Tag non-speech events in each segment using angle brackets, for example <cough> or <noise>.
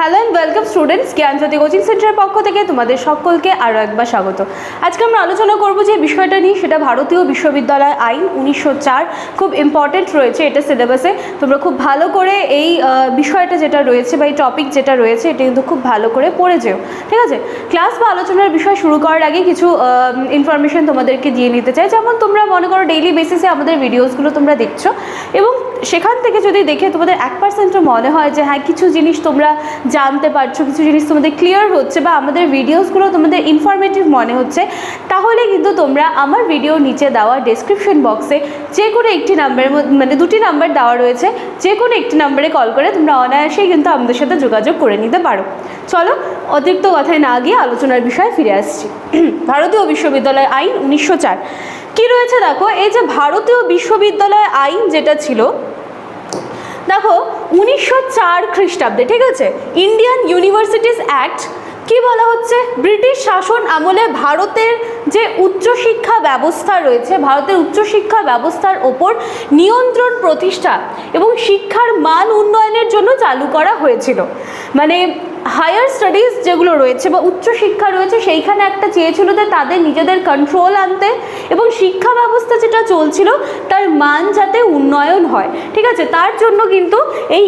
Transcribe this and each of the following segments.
Hello and welcome students Gyanjyoti coaching সেন্টারের পক্ষ থেকে তোমাদের সকলকে আরও একবার স্বাগত। আজকে আমরা আলোচনা করব যে বিষয়টা নিয়ে, সেটা ভারতীয় বিশ্ববিদ্যালয় আইন উনিশশো চার খুব ইম্পর্টেন্ট রয়েছে এটা সিলেবাসে তোমরা খুব ভালো করে এই বিষয়টা যেটা রয়েছে বা এই টপিক যেটা রয়েছে, এটা কিন্তু খুব ভালো করে পড়ে যেও। ঠিক আছে? ক্লাস বা আলোচনার বিষয় শুরু করার আগে কিছু ইনফরমেশন তোমাদেরকে দিয়ে নিতে চাই। যেমন তোমরা মনে করো ডেইলি বেসিসে আমাদের ভিডিওসগুলো তোমরা দেখছ এবং সেখান থেকে যদি দেখে তোমাদের এক পার্সেন্টও মনে হয় যে হ্যাঁ কিছু জিনিস তোমরা জানতে পারছ, কিছু জিনিস তোমাদের ক্লিয়ার হচ্ছে বা আমাদের ভিডিওসগুলো তোমাদের ইনফরমেটিভ মনে হচ্ছে, তাহলে কিন্তু তোমরা আমার ভিডিও নিচে দেওয়া ডেসক্রিপশন বক্সে যে কোনো একটি নাম্বারের মানে দুটি নাম্বার দেওয়া রয়েছে, যে কোনো একটি নাম্বারে কল করে তোমরা অনায়াসেই কিন্তু আমাদের সাথে যোগাযোগ করে নিতে পারো। চলো, অতিরিক্ত কথায় না গিয়ে আলোচনার বিষয়ে ফিরে আসছি। ভারতীয় বিশ্ববিদ্যালয় আইন উনিশশো চার। কী রয়েছে দেখো, এই যে ভারতীয় বিশ্ববিদ্যালয় আইন যেটা ছিল দেখো, উনিশশো চার খ্রিস্টাব্দে, ঠিক আছে? ইন্ডিয়ান ইউনিভার্সিটিস অ্যাক্ট কি বলা হচ্ছে? ব্রিটিশ শাসন আমলে ভারতের যে উচ্চশিক্ষা ব্যবস্থা রয়েছে, ভারতের উচ্চশিক্ষা ব্যবস্থার ওপর নিয়ন্ত্রণ প্রতিষ্ঠা এবং শিক্ষার মান উন্নয়নের জন্য চালু করা হয়েছিল। মানে হায়ার স্টাডিজ যেগুলো রয়েছে বা উচ্চশিক্ষা রয়েছে, সেইখানে একটা চেয়েছিল যে তাদের নিজেদের কন্ট্রোল আনতে এবং শিক্ষা ব্যবস্থা যেটা চলছিল, তার মান যাতে উন্নয়ন হয়। ঠিক আছে? তার জন্য কিন্তু এই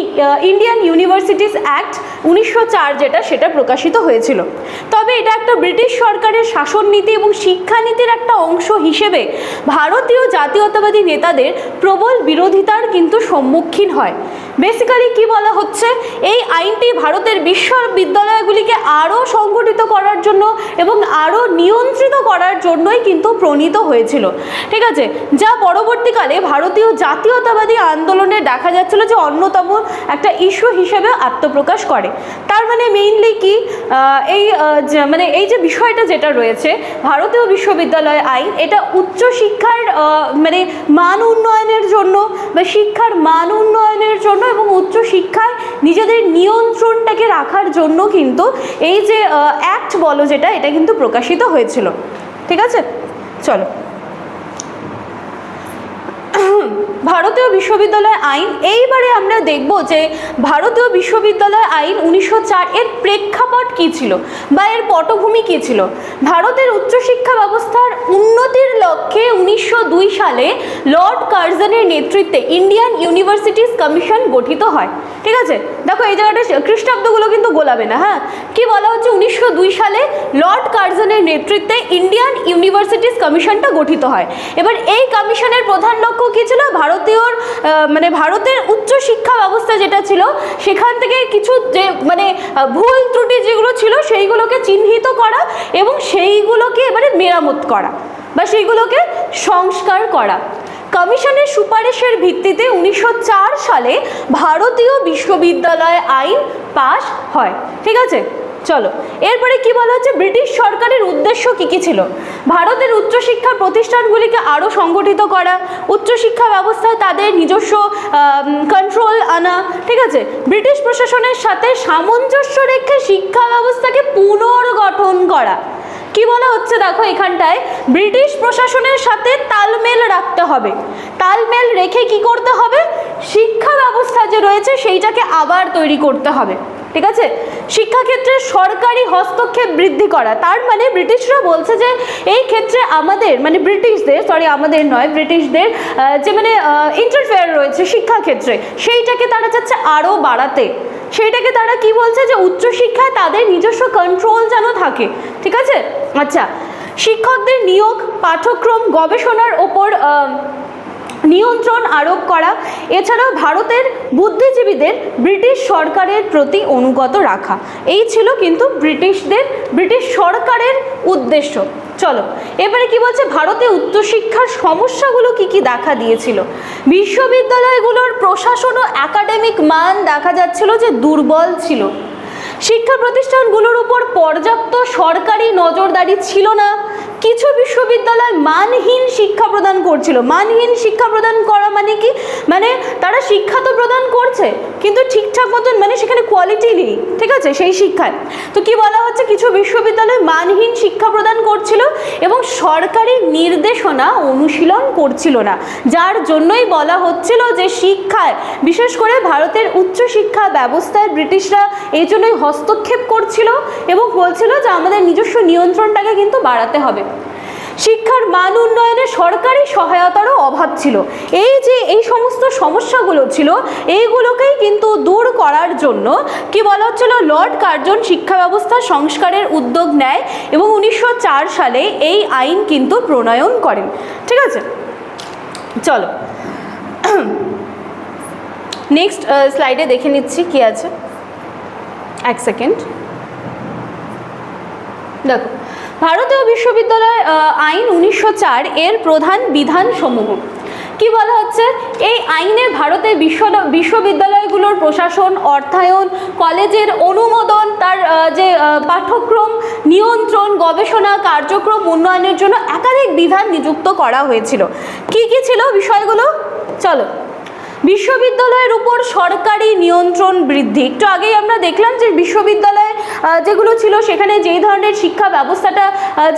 ইন্ডিয়ান ইউনিভার্সিটিস অ্যাক্ট উনিশশো চার যেটা, সেটা প্রকাশিত হয়েছিল। তবে এটা একটা ব্রিটিশ সরকারের শাসন নীতি এবং শিক্ষানীতির একটা অংশ হিসেবে ভারতীয় জাতীয়তাবাদী নেতাদের প্রবল বিরোধিতার কিন্তু সম্মুখীন হয়। বেসিক্যালি কি বলা হচ্ছে? এই আইনটি ভারতের বিশ্ববিদ্যালয়গুলিকে আরও সংগঠিত করার জন্য এবং আরও নিয়ন্ত্রিত করার জন্যই কিন্তু প্রণীত হয়েছিল। ঠিক আছে? যা পরবর্তীকালে ভারতীয় জাতীয়তাবাদী আন্দোলনে দেখা যাচ্ছিল যে অন্যতম একটা ইস্যু হিসেবে আত্মপ্রকাশ করে। তার মানে মেইনলি কি? এই মানে এই যে বিষয়টা যেটা রয়েছে, ভারতীয় বিশ্ববিদ্যালয় আইন, এটা উচ্চশিক্ষার মানে মান উন্নয়নের জন্য বা শিক্ষার মান উন্নয়নের জন্য এবং উচ্চশিক্ষায় নিজেদের নিয়ন্ত্রণটাকে রাখার জন্য কিন্তু এই যে অ্যাক্ট বলো যেটা এটা কিন্তু প্রকাশিত হয়েছিল। ঠিক আছে? চলো। ভারতীয় বিশ্ববিদ্যালয় আইন, এইবারে আমরা দেখব যে ভারতীয় বিশ্ববিদ্যালয় আইন উনিশশো চার এর প্রেক্ষাপট কী ছিল বা এর পটভূমি কী ছিল? ভারতের উচ্চশিক্ষা ব্যবস্থার উন্নতির লক্ষ্যে উনিশশো দুই সালে লর্ড কার্জনের নেতৃত্বে ইন্ডিয়ান ইউনিভার্সিটিস কমিশন গঠিত হয়। ঠিক আছে? দেখো এই জায়গাটা খ্রিস্টাব্দগুলো কিন্তু গোলাবে না হ্যাঁ? কি বলা হচ্ছে? উনিশশো দুই কার্জনের নেতৃত্বে ইন্ডিয়ান ইউনিভার্সিটিস কমিশনটা গঠিত হয়। এবার এই কমিশনের প্রধান লক্ষ্য কী ছিল? ভারতীয় মানে ভারতের উচ্চ শিক্ষা ব্যবস্থা যেটা ছিল, সেখান থেকে কিছু যে মানে ভুল ত্রুটি যেগুলো ছিল, সেইগুলোকে চিহ্নিত করা এবং সেইগুলোকে এবারে মেরামত করা বা সেইগুলোকে সংস্কার করা। কমিশনের সুপারিশের ভিত্তিতে উনিশশো চার সালে ভারতীয় বিশ্ববিদ্যালয় আইন পাশ হয়। ঠিক আছে? চলো, এরপরে কি বলা হচ্ছে? ব্রিটিশ সরকারের উদ্দেশ্য কী কী ছিল? ভারতের উচ্চশিক্ষা প্রতিষ্ঠানগুলিকে আরও সংগঠিত করা, উচ্চশিক্ষা ব্যবস্থায় তাদের নিজস্ব কন্ট্রোল আনা, ঠিক আছে? ব্রিটিশ প্রশাসনের সাথে সামঞ্জস্য রেখে শিক্ষা ব্যবস্থাকে পুনর্গঠন করা। কি বলা হচ্ছে দেখো এখানটায়? ব্রিটিশ প্রশাসনের সাথে তালমেল রাখতে হবে। তালমেল রেখে কি করতে হবে? শিক্ষা ব্যবস্থা যে রয়েছে, সেইটাকে আবার তৈরি করতে হবে। ঠিক আছে? শিক্ষাক্ষেত্রে সরকারি হস্তক্ষেপ বৃদ্ধি করা। তার মানে ব্রিটিশরা বলছে যে, এই ক্ষেত্রে আমাদের মানে ব্রিটিশদের সরি আমাদের নয়, ব্রিটিশদের যে মানে ইন্টারফেয়ার রয়েছে শিক্ষাক্ষেত্রে, সেইটাকে তারা চাচ্ছে আরও বাড়াতে। সেইটাকে তারা কি বলছে যে, উচ্চশিক্ষায় তাদের নিজস্ব কন্ট্রোল যেন থাকে। ঠিক আছে? আচ্ছা শিক্ষকদের নিয়োগ, পাঠ্যক্রম, গবেষণার ওপর নিয়ন্ত্রণ আরোপ করা। এছাড়াও ভারতের বুদ্ধিজীবীদের ব্রিটিশ সরকারের প্রতি অনুগত রাখা। এই ছিল কিন্তু ব্রিটিশদের, ব্রিটিশ সরকারের উদ্দেশ্য। চলো, এবারে কি বলছে? ভারতে উচ্চশিক্ষার সমস্যাগুলো কি কি দেখা দিয়েছিল? বিশ্ববিদ্যালয়গুলোর প্রশাসন ও একাডেমিক মান দেখা যাচ্ছিল যে দুর্বল ছিল। শিক্ষা প্রতিষ্ঠানগুলোর উপর পর্যাপ্ত সরকারি নজরদারি ছিল না। কিছু বিশ্ববিদ্যালয় মানহীন শিক্ষা প্রদান করছিল। মানহীন শিক্ষা প্রদান করা মানে কি? মানে তারা শিক্ষা তো প্রদান করছে, কিন্তু ঠিকঠাক মতন মানে সেখানে কোয়ালিটি নেই, ঠিক আছে? সেই শিক্ষায়। তো কি বলা হচ্ছে? কিছু বিশ্ববিদ্যালয় মানহীন শিক্ষা প্রদান করছিল এবং সরকারি নির্দেশনা অনুশীলন করছিল না। যার জন্যই বলা হচ্ছিল যে শিক্ষায়, বিশেষ করে ভারতের উচ্চশিক্ষা ব্যবস্থায় ব্রিটিশরা এই জন্যই হস্তক্ষেপ করছিল এবং বলছিল যে আমাদের নিজস্ব নিয়ন্ত্রণটাকে কিন্তু বাড়াতে হবে। শিক্ষার মান উন্নয়নে সরকারি সহায়তারও অভাব ছিল। এই যে এই সমস্ত সমস্যাগুলো ছিল, এইগুলোকেই কিন্তু দূর করার জন্য কি বলা হচ্ছিল, লর্ড কার্জন শিক্ষা ব্যবস্থা সংস্কারের উদ্যোগ নেয় এবং উনিশশো চার সালে এই আইন কিন্তু প্রণয়ন করেন। ঠিক আছে? চলো। নেক্সট স্লাইডে দেখে নিচ্ছি কি আছে। এক সেকেন্ড। দেখো ভারতীয় বিশ্ববিদ্যালয় আইন উনিশশো চার এর প্রধান বিধানসমূহ। কি বলা হচ্ছে? এই আইনে ভারতের বিশ্ব বিশ্ববিদ্যালয়গুলোর প্রশাসন, অর্থায়ন, কলেজের অনুমোদন, তার যে পাঠ্যক্রম, নিয়ন্ত্রণ, গবেষণা, কার্যক্রম, উন্নয়নের জন্য একাধিক বিধান নিযুক্ত করা হয়েছিল। কি কি ছিল বিষয়গুলো? চলো। বিশ্ববিদ্যালয়ের উপর সরকারি নিয়ন্ত্রণ বৃদ্ধি। একটু আগেই আমরা দেখলাম যে বিশ্ববিদ্যালয়ে যেগুলো ছিল, সেখানে যেই ধরনের শিক্ষা ব্যবস্থাটা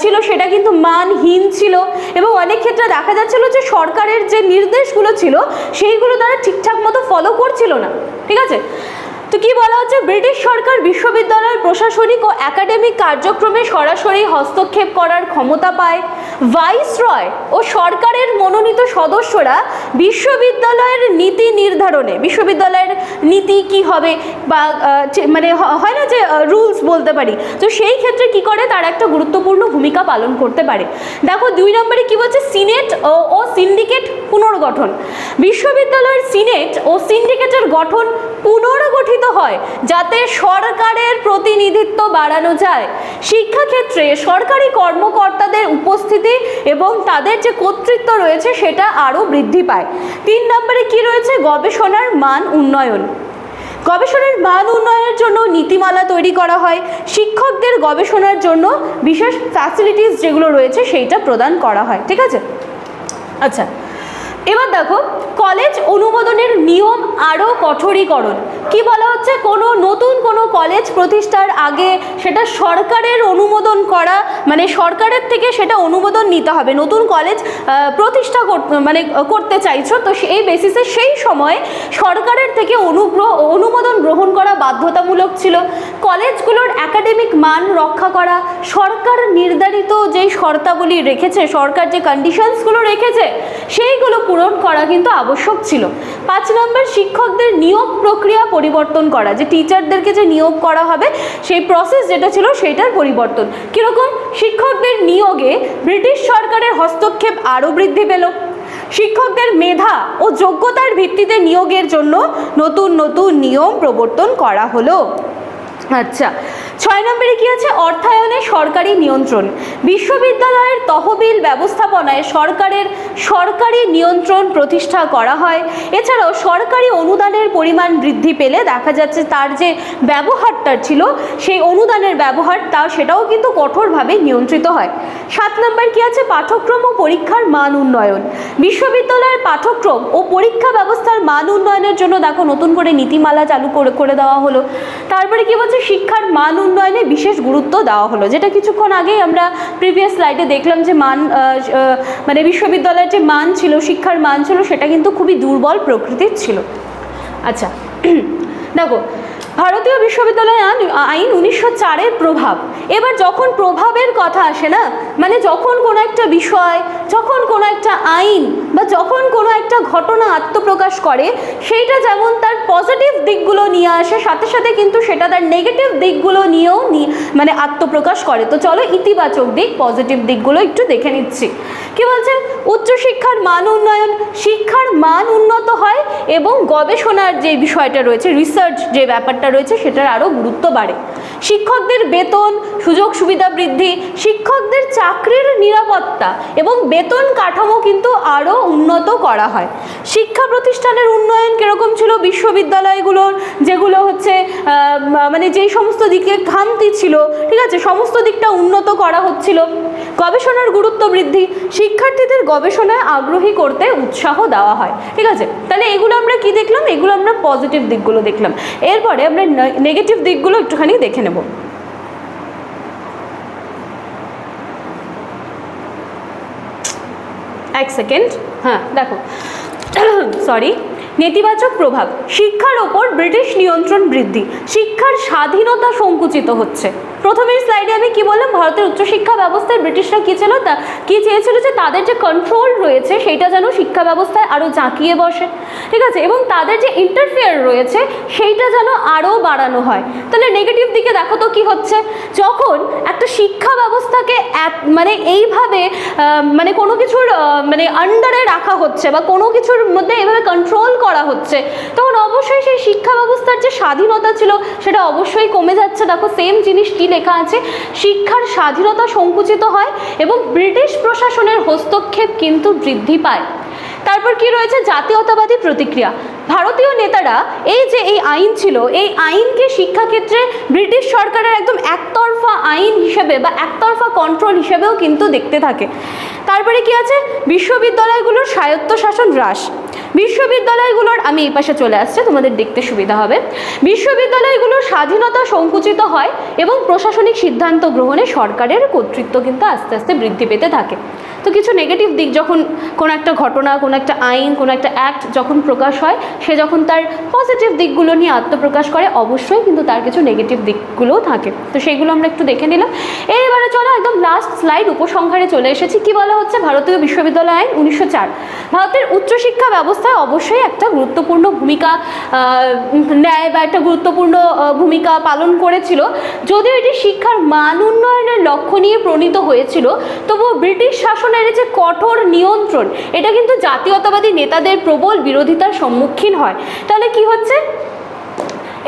ছিল, সেটা কিন্তু মানহীন ছিল এবং অনেক ক্ষেত্রে দেখা যাচ্ছিল যে সরকারের যে নির্দেশগুলো ছিল, সেইগুলো তারা ঠিকঠাক মতো ফলো করছিল না। ঠিক আছে? তো কি বলা হচ্ছে? ব্রিটিশ সরকার বিশ্ববিদ্যালয়ের প্রশাসনিক ও একাডেমিক কার্যক্রমে সরাসরি হস্তক্ষেপ করার ক্ষমতা পায়। ভাইসরয় ও সরকারের মনোনীত সদস্যরা বিশ্ববিদ্যালয়ের নীতি নির্ধারণে, বিশ্ববিদ্যালয়ের নীতি কি হবে বা মানে হয় না যে রুলস বলতে পারি। তো সেই ক্ষেত্রে কি করে? তার একটা গুরুত্বপূর্ণ ভূমিকা পালন করতে পারে। দেখো, দুই নম্বরে কি বলছে? সিনেট ও সিন্ডিকেট পুনর্গঠন। বিশ্ববিদ্যালয়ের সিনেট ও সিন্ডিকেটের গঠন পুনর্গঠিত হয় যাতে সরকারের প্রতিনিধিত্ব বাড়ানো যায়। শিক্ষাক্ষেত্রে সরকারি কর্মকর্তাদের উপস্থিতি এবং তাদের যে কর্তৃত্ব রয়েছে, সেটা আরও বৃদ্ধি পায়। তিন নম্বরে কি রয়েছে? গবেষণার মান উন্নয়ন। গবেষণার মান উন্নয়নের জন্য নীতিমালা তৈরি করা হয়। শিক্ষকদের গবেষণার জন্য বিশেষ ফ্যাসিলিটিস যেগুলো রয়েছে, সেইটা প্রদান করা হয়। ঠিক আছে? আচ্ছা এবার দেখো কলেজ অনুমোদনের নিয়ম আরও কঠোরীকরণ। কি বলা হচ্ছে? কোনো নতুন কোনো কলেজ প্রতিষ্ঠার আগে সেটা সরকারের অনুমোদন করা মানে সরকারের থেকে সেটা অনুমোদন নিতে হবে। নতুন কলেজ প্রতিষ্ঠা মানে করতে চাইছো, তো সেই বেসিসে সেই সময় সরকারের থেকে অনুগ্রহ, অনুমোদন গ্রহণ করা বাধ্যতামূলক ছিল। কলেজগুলোর একাডেমিক মান রক্ষা করা, সরকার নির্ধারিত যেই শর্তাবলী রেখেছে, সরকার যে কন্ডিশনসগুলো রেখেছে, সেইগুলো পূরণ করা কিন্তু আবশ্যক ছিল। পাঁচ নম্বর, শিক্ষকদের নিয়োগ প্রক্রিয়া পরিবর্তন করা। যে টিচারদেরকে যে নিয়োগ করা হবে, সেই প্রসেস যেটা ছিল সেইটার পরিবর্তন। কীরকম? শিক্ষকদের নিয়োগে ব্রিটিশ সরকারের হস্তক্ষেপ আরও বৃদ্ধি পেল। শিক্ষকদের মেধা ও যোগ্যতার ভিত্তিতে নিয়োগের জন্য নতুন নতুন নিয়ম প্রবর্তন করা হলো। আচ্ছা ছয় নম্বরে কি আছে? অর্থায়নে সরকারি নিয়ন্ত্রণ। বিশ্ববিদ্যালয়ের তহবিল ব্যবস্থাপনায় সরকারের সরকারি নিয়ন্ত্রণ প্রতিষ্ঠা করা হয়। এছাড়াও সরকারি অনুদানের পরিমাণ বৃদ্ধি পেলে দেখা যাচ্ছে তার যে ব্যবহারটা ছিল, সেই অনুদানের ব্যবহার তা সেটাও কিন্তু কঠোরভাবে নিয়ন্ত্রিত হয়। সাত নম্বর কি আছে? পাঠ্যক্রম ও পরীক্ষার মান উন্নয়ন। বিশ্ববিদ্যালয়ের পাঠ্যক্রম ও পরীক্ষা ব্যবস্থার মান উন্নয়নের জন্য দেখো নতুন করে নীতিমালা চালু করে করে দেওয়া হলো। তারপরে কি বলছে? শিক্ষার মান উন্নয়নে বিশেষ গুরুত্ব দেওয়া হলো। যেটা কিছুক্ষণ আগেই আমরা প্রিভিয়াস স্লাইডে দেখলাম যে মান মানে বিশ্ববিদ্যালয়ের যে মান ছিল, শিক্ষার মান ছিল, সেটা কিন্তু খুবই দুর্বল প্রকৃতির ছিল। আচ্ছা <clears throat> দেখো, ভারতীয় বিশ্ববিদ্যালয় আইন উনিশশো চারের প্রভাব। এবার যখন প্রভাবের কথা আসে না মানে যখন কোনো একটা বিষয়, যখন কোনো একটা আইন বা যখন কোনো একটা ঘটনা আত্মপ্রকাশ করে, সেইটা যেমন তার পজিটিভ দিকগুলো নিয়ে আসে, সাথে সাথে কিন্তু সেটা তার নেগেটিভ দিকগুলো নিয়েও মানে আত্মপ্রকাশ করে। তো চলো ইতিবাচক দিক পজিটিভ দিকগুলো একটু দেখে নিচ্ছি। কি বলছে উচ্চশিক্ষার মান উন্নয়ন, শিক্ষার মান উন্নত হয় এবং গবেষণার যে বিষয়টা রয়েছে রিসার্চ যে ব্যাপারটা রয়েছে, সেটার আরও গুরুত্ব বাড়ে। শিক্ষকদের বেতন, সুযোগ সুবিধা বৃদ্ধি, শিক্ষকদের চাকরির নিরাপত্তা এবং বেতন কাঠামো কিন্তু আরও উন্নত করা হয়। শিক্ষা প্রতিষ্ঠানের উন্নয়ন কীরকম ছিল? বিশ্ববিদ্যালয়গুলোর যেগুলো হচ্ছে মানে যেই সমস্ত দিকে খামতি ছিল, ঠিক আছে? সমস্ত দিকটা উন্নত করা হচ্ছিল। গবেষণার গুরুত্ব বৃদ্ধি শিক্ষার্থীদের গবেষণায় আগ্রহী করতে উৎসাহ দেওয়া হয়। ঠিক আছে? তাহলে এগুলো আমরা কি দেখলাম? এগুলো আমরা পজিটিভ দিকগুলো দেখলাম। এরপরে আমরা নেগেটিভ দিকগুলো একটুখানি দেখে নেব। এক সেকেন্ড হ্যাঁ দেখো। <coughs> সরি নেতিবাচক প্রভাব। শিক্ষার ওপর ব্রিটিশ নিয়ন্ত্রণ বৃদ্ধি। শিক্ষার স্বাধীনতা সংকুচিত হচ্ছে। প্রথমের স্লাইডে আমি কি বললাম? ভারতের উচ্চশিক্ষা ব্যবস্থায় ব্রিটিশরা কী ছিল? তা কী চেয়েছিল যে তাদের যে কন্ট্রোল রয়েছে, সেটা যেন শিক্ষা ব্যবস্থায় আরও জাঁকিয়ে বসে। ঠিক আছে? এবং তাদের যে ইন্টারফেয়ার রয়েছে, সেইটা যেন আরও বাড়ানো হয়। তাহলে নেগেটিভ দিকে দেখো তো কী হচ্ছে? যখন একটা শিক্ষা ব্যবস্থাকে এক- মানে এইভাবে মানে কোনো কিছুর মানে আন্ডারে রাখা হচ্ছে বা কোনো কিছুর মধ্যে এভাবে কন্ট্রোল করা হচ্ছে। তখন অবশ্যই সেই শিক্ষা ব্যবস্থার যে স্বাধীনতা ছিল, সেটা অবশ্যই কমে যাচ্ছে। দেখো সেম জিনিস কি লেখা আছে? শিক্ষার স্বাধীনতা সংকুচিত হয় এবং ব্রিটিশ প্রশাসনের হস্তক্ষেপ কিন্তু বৃদ্ধি পায়। তারপর কি রয়েছে? জাতীয়তাবাদী প্রতিক্রিয়া। ভারতীয় নেতারা এই যে এই আইন ছিল, এই আইনকে শিক্ষাক্ষেত্রে ব্রিটিশ সরকারের একদম একতরফা আইন হিসেবে বা একতরফা কন্ট্রোল হিসেবেও কিন্তু দেখতে থাকে। তারপরে কি আছে? বিশ্ববিদ্যালয়গুলোর স্বায়ত্তশাসন হ্রাস। বিশ্ববিদ্যালয়গুলোর, আমি এই পাশে চলে আসছে, তোমাদের দেখতে সুবিধা হবে। বিশ্ববিদ্যালয়গুলোর স্বাধীনতা সংকুচিত হয় এবং প্রশাসনিক সিদ্ধান্ত গ্রহণে সরকারের কর্তৃত্ব কিন্তু আস্তে আস্তে বৃদ্ধি পেতে থাকে। তো কিছু নেগেটিভ দিক, যখন কোনো একটা ঘটনা, কোনো একটা আইন, কোনো একটা অ্যাক্ট যখন প্রকাশ হয়, সে যখন তার পজিটিভ দিকগুলো নিয়ে আত্মপ্রকাশ করে, অবশ্যই কিন্তু তার কিছু নেগেটিভ দিকগুলোও থাকে। তো সেইগুলো আমরা একটু দেখে নিলাম। এবারে চলো একদম লাস্ট স্লাইড উপসংহারে চলে এসেছি। কি বলা হচ্ছে? ভারতীয় বিশ্ববিদ্যালয় আইন উনিশশো চার। ভারতের উচ্চশিক্ষা ব্যবস্থায় অবশ্যই একটা গুরুত্বপূর্ণ ভূমিকা নেয় বা একটা গুরুত্বপূর্ণ ভূমিকা পালন করেছিল। যদিও এটি শিক্ষার মান উন্নয়নের লক্ষ্য নিয়ে প্রণীত হয়েছিল, তবুও ব্রিটিশ শাসনের যে কঠোর নিয়ন্ত্রণ। এটা কিন্তু জাতীয়তাবাদী নেতাদের প্রবল বিরোধিতার সম্মুখীন হয়। তাহলে কি হচ্ছে?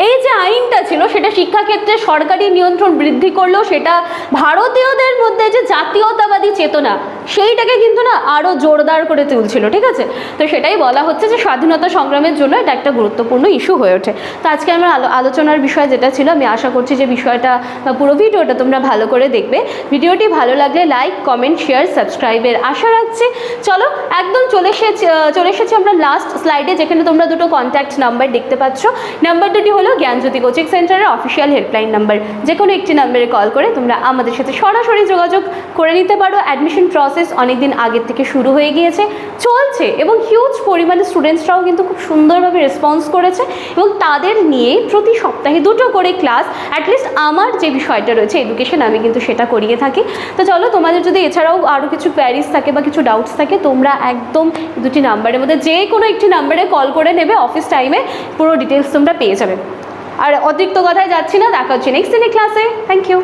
এই যে আইনটা ছিল, সেটা শিক্ষাক্ষেত্রে সরকারি নিয়ন্ত্রণ বৃদ্ধি করলেও সেটা ভারতীয়দের মধ্যে যে জাতীয়তাবাদী চেতনা সেইটাকে কিন্তু না আরও জোরদার করে তুলছিল, ঠিক আছে? তো সেটাই বলা হচ্ছে যে স্বাধীনতা সংগ্রামের জন্য এটা একটা গুরুত্বপূর্ণ ইস্যু হয়ে ওঠে। তো আজকে আমার আলো, আলোচনার বিষয় যেটা ছিল, আমি আশা করছি যে বিষয়টা পুরো ভিডিওটা তোমরা ভালো করে দেখবে। ভিডিওটি ভালো লাগলে লাইক কমেন্ট শেয়ার সাবস্ক্রাইবের আশা রাখছি। চলো, একদম চলে এসেছি চলে এসেছি আমরা লাস্ট স্লাইডে যেখানে তোমরা দুটো কন্ট্যাক্ট নাম্বার দেখতে পাচ্ছ। নাম্বার দুটি হলো জ্ঞানজ্যোতি কোচিং সেন্টারের অফিসিয়াল হেল্পলাইন নাম্বার যে কোনো একটি নাম্বারে কল করে তোমরা আমাদের সাথে সরাসরি যোগাযোগ করে নিতে পারো। অ্যাডমিশন প্রসেস অনেক দিন আগের থেকে শুরু হয়ে গিয়েছে, চলছে এবং হিউজ পরিমাণে স্টুডেন্টসরাও কিন্তু খুব সুন্দরভাবে রেসপন্স করেছে এবং তাদের নিয়ে প্রতি সপ্তাহে দুটো করে ক্লাস অ্যাটলিস্ট আমার যে বিষয়টা রয়েছে এডুকেশন আমি কিন্তু সেটা করিয়ে থাকি। তো চলো, তোমাদের যদি এছাড়াও আরও কিছু কোয়ারিজ থাকে বা কিছু ডাউটস থাকে, তোমরা একদম দুটি নাম্বারের মধ্যে যে কোনো একটি নাম্বারে কল করে নেবে অফিস টাইমে পুরো ডিটেলস তোমরা পেয়ে যাবে। আর অতিরিক্ত কথায় যাচ্ছি না, দেখা হচ্ছে নেক্সট দিনের ক্লাসে থ্যাংক ইউ